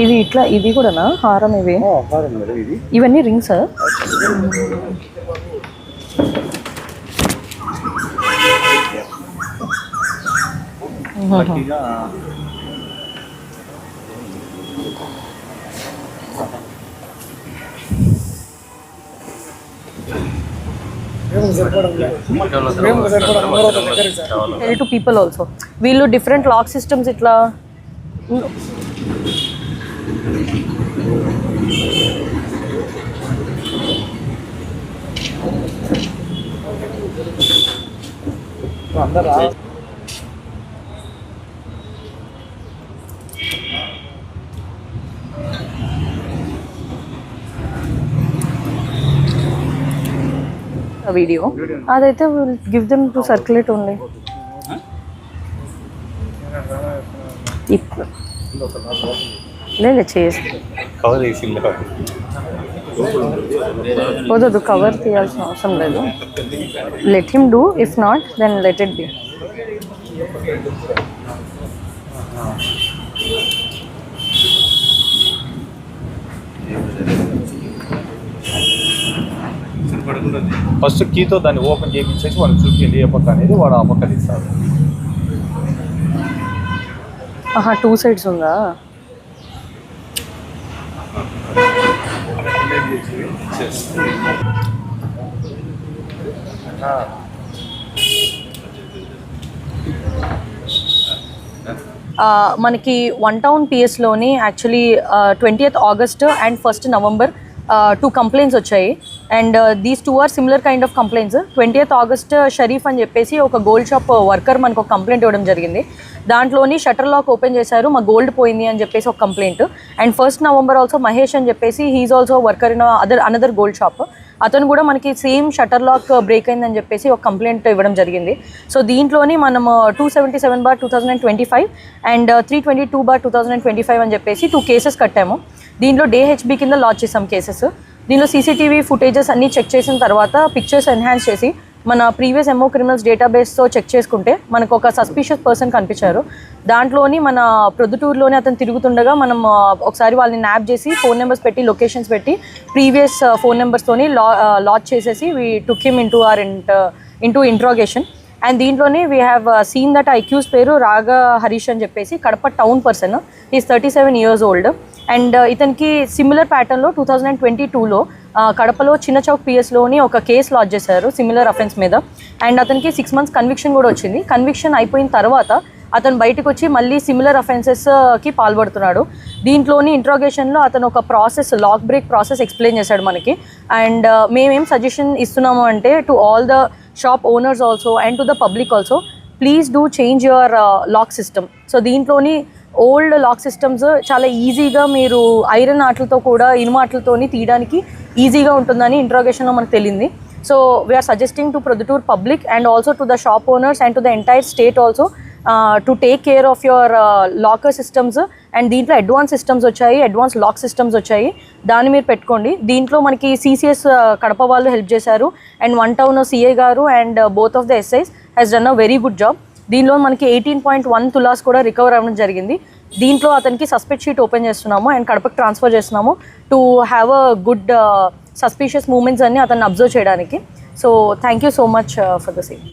ఇవి ఇట్లా ఇది కూడానా? హారం ఇవి? ఇవన్నీ రింగ్స్ గట్టిగా టు పీపుల్ ఆల్సో వీళ్ళు డిఫరెంట్ లాక్ సిస్టమ్స్ ఇట్లా అందరు వీడియో. అదైతే give them to circulate only లేదు చేసి. కవర్ వేసింది వద్దు కవర్ తీయాల్సిన అవసరం లేదు. Let him do if not then let it be first కీతో దాన్ని ఓపెన్ చేయించేసి వాళ్ళు చూపించండి ఏ పక్క అనేది వాడు ఆ పక్క తీస్తారు ఆహా టూ సైడ్స్ ఉందా? మనకి one town పిఎస్లోని actually twentieth August and first November two complaints వచ్చాయి. And these two are similar kind of complaints twenty August Sharif అని చెప్పేసి ఒక గోల్డ్ షాప్ వర్కర్ మనకు ఒక కంప్లైంట్ ఇవ్వడం జరిగింది. దాంట్లోని షటర్ లాక్ ఓపెన్ చేశారు. మా గోల్డ్ పోయింది అని చెప్పేసి ఒక complaint and first November also Mahesh అని చెప్పేసి he is also worker in other another gold shop అతను కూడా మనకి సేమ్ షటర్ లాక్ బ్రేక్ అయిందని చెప్పేసి ఒక కంప్లైంట్ ఇవ్వడం జరిగింది. సో దీంట్లోని మనం two seventy seven bar two thousand twenty five and three twenty two bar two thousand twenty five అని చెప్పేసి టూ కేసెస్ కట్టాము. దీంట్లో డేహెచ్బి కింద లాంచ్ చేసాం కేసెస్ దీనిలో సీసీటీవీ ఫుటేజెస్ అన్నీ చెక్ చేసిన తర్వాత పిక్చర్స్ ఎన్హాన్స్ చేసి మన ప్రీవియస్ ఎంఓ క్రిమినల్స్ డేటాబేస్తో చెక్ చేసుకుంటే మనకు ఒక సస్పీషియస్ పర్సన్ కనిపించారు. దాంట్లోని మన ప్రొద్దుటూరులోనే అతను తిరుగుతుండగా మనం ఒకసారి వాళ్ళని న్యాప్ చేసి ఫోన్ నెంబర్స్ పెట్టి లొకేషన్స్ పెట్టి ప్రీవియస్ ఫోన్ నెంబర్స్తోని లా లాచ్ చేసేసి we took him into our ఇంట్ ఇంటూ ఇంట్రాగేషన్ అండ్ దీంట్లోనే we have seen that accused పేరు రాగా హరీష్ అని చెప్పేసి Kadapa town person is thirty seven years old and uh, ఇతనికి సిమిలర్ ప్యాటర్న్లో టూ థౌజండ్ అండ్ ట్వంటీ టూలో కడపలో చిన్న చౌక్ పిఎస్లోని ఒక కేసు లాడ్జ్ చేశారు సిమిలర్ అఫెన్స్ మీద. అండ్ అతనికి సిక్స్ మంత్స్ కన్విక్షన్ కూడా వచ్చింది. కన్విక్షన్ అయిపోయిన తర్వాత అతను బయటకు వచ్చి మళ్ళీ సిమిలర్ అఫెన్సెస్కి uh, పాల్పడుతున్నాడు. దీంట్లోని ఇంట్రాగేషన్లో అతను ఒక process lock break process explain చేశాడు మనకి. అండ్ uh, మేమేం సజెషన్ ఇస్తున్నాము అంటే to all the shop owners also and to the public also please do change your lock system so దీంట్లోని ఓల్డ్ లాక్ సిస్టమ్స్ చాలా ఈజీగా మీరు ఐరన్ ఆటలతో కూడా ఇనుమ ఆటలతోని తీయడానికి ఈజీగా ఉంటుందని ఇంట్రోగేషన్లో మనకు తెలియంది so we are suggesting to Proddatur public and also to the shop owners and to the entire state also to take care of your locker systems and దీంట్లో అడ్వాన్స్ సిస్టమ్స్ వచ్చాయి అడ్వాన్స్ లాక్ సిస్టమ్స్ వచ్చాయి. దాన్ని మీరు పెట్టుకోండి. దీంట్లో మనకి CCS uh, Kadapa వాళ్ళు help చేశారు. అండ్ వన్ టౌన్ సిఏ గారు and both of the SIs has done a very good job దీనిలో మనకి ఎయిటీన్ పాయింట్ వన్ తులాస్ కూడా రికవర్ అవ్వడం జరిగింది. దీంట్లో అతనికి సస్పెక్ట్ షీట్ ఓపెన్ చేస్తున్నాము అండ్ కడపకి ట్రాన్స్ఫర్ చేస్తున్నాము to have a good suspicious moments అన్ని అతన్ని అబ్జర్వ్ చేయడానికి. So thank you so much for the same